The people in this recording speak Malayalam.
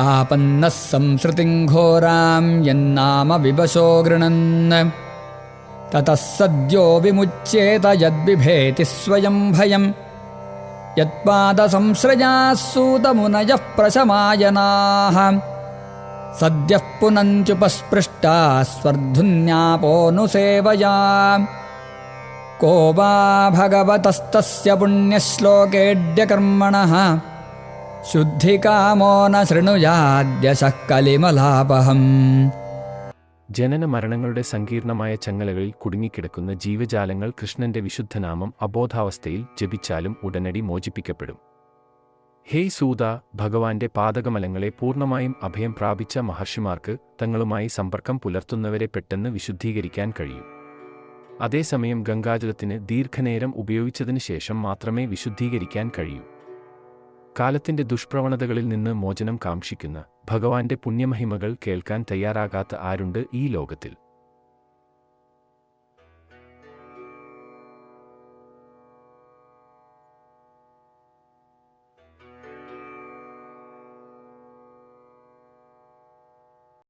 आपन्नः संसृतिं घोरां यन्नाम विवशो गृणन्। ततः सद्यो विमुच्येत यद्बिभेति स्वयं भयम्। यत्पादसंश्रयाः सूतमुनयः प्रशमायनाः। सद्यः पुनन्त्युपस्पृष्टा स्वर्धुन्यापोऽनुसेवया को वा भगवतस्तस्य पुण्यश्लोकेऽड्यकर्मणः। ശുദ്ധികാമോ ന ജനന മരണങ്ങളുടെ സങ്കീർണമായ ചങ്ങലകളിൽ കുടുങ്ങിക്കിടക്കുന്ന ജീവജാലങ്ങൾ കൃഷ്ണന്റെ വിശുദ്ധനാമം അബോധാവസ്ഥയിൽ ജപിച്ചാലും ഉടനടി മോചിപ്പിക്കപ്പെടും. ഹേയ് സൂത ഭഗവാന്റെ പാതകമലങ്ങളെ പൂർണമായും അഭയം പ്രാപിച്ച മഹർഷിമാർക്ക് തങ്ങളുമായി സമ്പർക്കം പുലർത്തുന്നവരെ പെട്ടെന്ന് വിശുദ്ധീകരിക്കാൻ കഴിയും. അതേസമയം ഗംഗാജലത്തിന് ദീർഘനേരം ഉപയോഗിച്ചതിന് ശേഷം മാത്രമേ വിശുദ്ധീകരിക്കാൻ കഴിയൂ. കാലത്തിന്റെ ദുഷ്പ്രവണതകളിൽ നിന്ന് മോചനം കാക്ഷിക്കുന്ന ഭഗവാന്റെ പുണ്യമഹിമകൾ കേൾക്കാൻ തയ്യാറാകാത്ത ആരുണ്ട് ഈ ലോകത്തിൽ?